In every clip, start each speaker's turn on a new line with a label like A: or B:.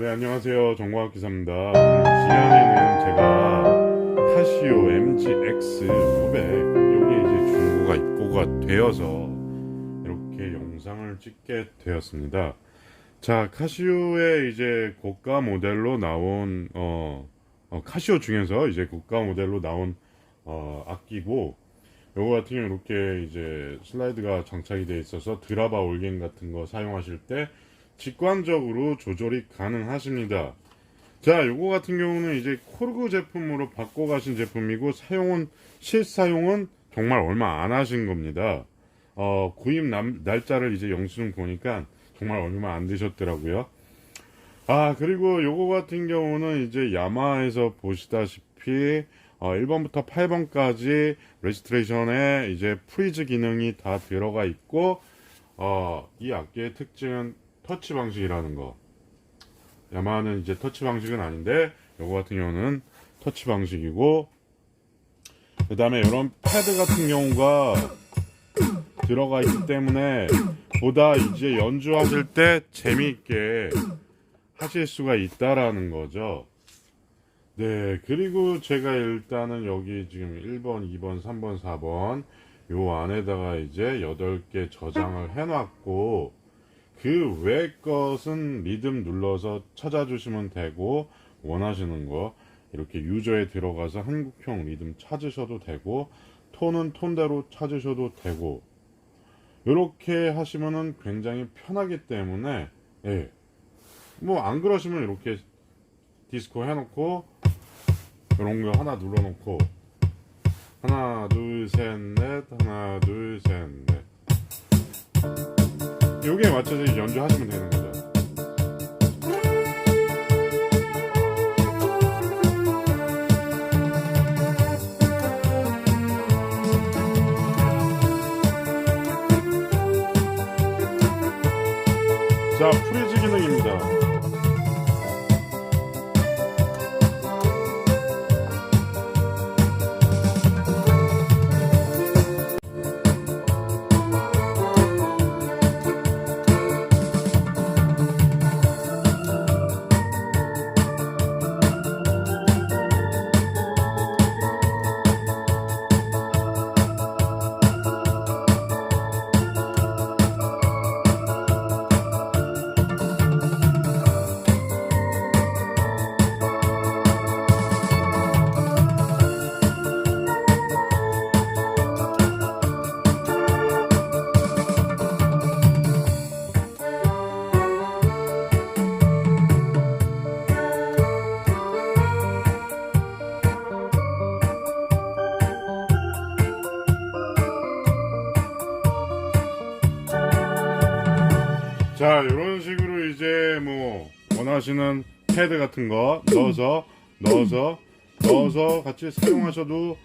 A: 안녕하세요. 정광학 기사입니다. 시간에는 제가 카시오 MGX 500 여기 이제 중고가 입고가 되어서 이렇게 영상을 찍게 되었습니다. 자, 카시오의 이제 고가 모델로 나온 어, 어, 카시오 중에서 이제 고가 모델로 나온 어, 악기고 요거 같은 경우 이렇게 이제 슬라이드가 장착이 되어 있어서 드라바 올갱 같은 거 사용하실 때 직관적으로 조절이 가능하십니다. 자, 요거 같은 경우는 이제 코르그 제품으로 바꿔 가신 제품이고 사용은 실사용은 정말 얼마 안 하신 겁니다. 어, 구입 남- 날짜를 이제 영수증 보니까 정말 얼마 안 되셨더라고요. 아, 그리고 요거 같은 경우는 이제 야마에서 보시다시피 어, 1번부터 8번까지 레지스트레이션에 이제 프리즈 기능이 다 들어가 있고 어, 이 악기의 특징은 터치 방식이라는 거. 야마는 이제 터치 방식은 아닌데 요거 같은 경우는 터치 방식이고 그 다음에 이런 패드 같은 경우가 들어가 있기 때문에 보다 이제 연주하실 때 재미있게 하실 수가 있다라는 거죠. 네, 그리고 제가 일단은 여기 지금 1번, 2번, 3번, 4번 요 안에다가 이제 8개 저장을 해놨고 그 외 것은 리듬 눌러서 찾아주시면 되고 원하시는 거 이렇게 유저에 들어가서 한국형 리듬 찾으셔도 되고 톤은 톤대로 찾으셔도 되고 이렇게 하시면은 굉장히 편하기 때문에 예. 뭐 안 그러시면 이렇게 디스코 해놓고 이런 거 하나 눌러놓고 하나 둘 셋 넷 하나 둘셋넷 여기에 맞춰서 연주하시면 되는 거죠. 자, 프리즈 기능입니다. 자, 이런 식으로 이제 뭐 원하시는 패드 같은 거 넣어서 넣어서 넣어서 같이 사용하셔도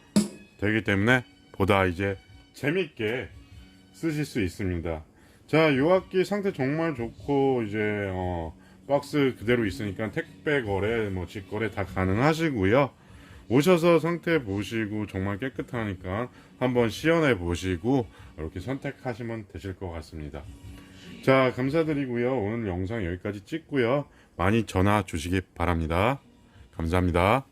A: 되기 때문에 보다 이제 재밌게 쓰실 수 있습니다. 자, 요 악기 상태 정말 좋고 이제 어 박스 그대로 있으니까 택배 거래 뭐 직거래 다 가능하시고요. 오셔서 상태 보시고 정말 깨끗하니까 한번 시연해 보시고 이렇게 선택하시면 되실 것 같습니다. 자, 감사드리고요. 오늘 영상 여기까지 찍고요. 많이 전화 주시기 바랍니다. 감사합니다.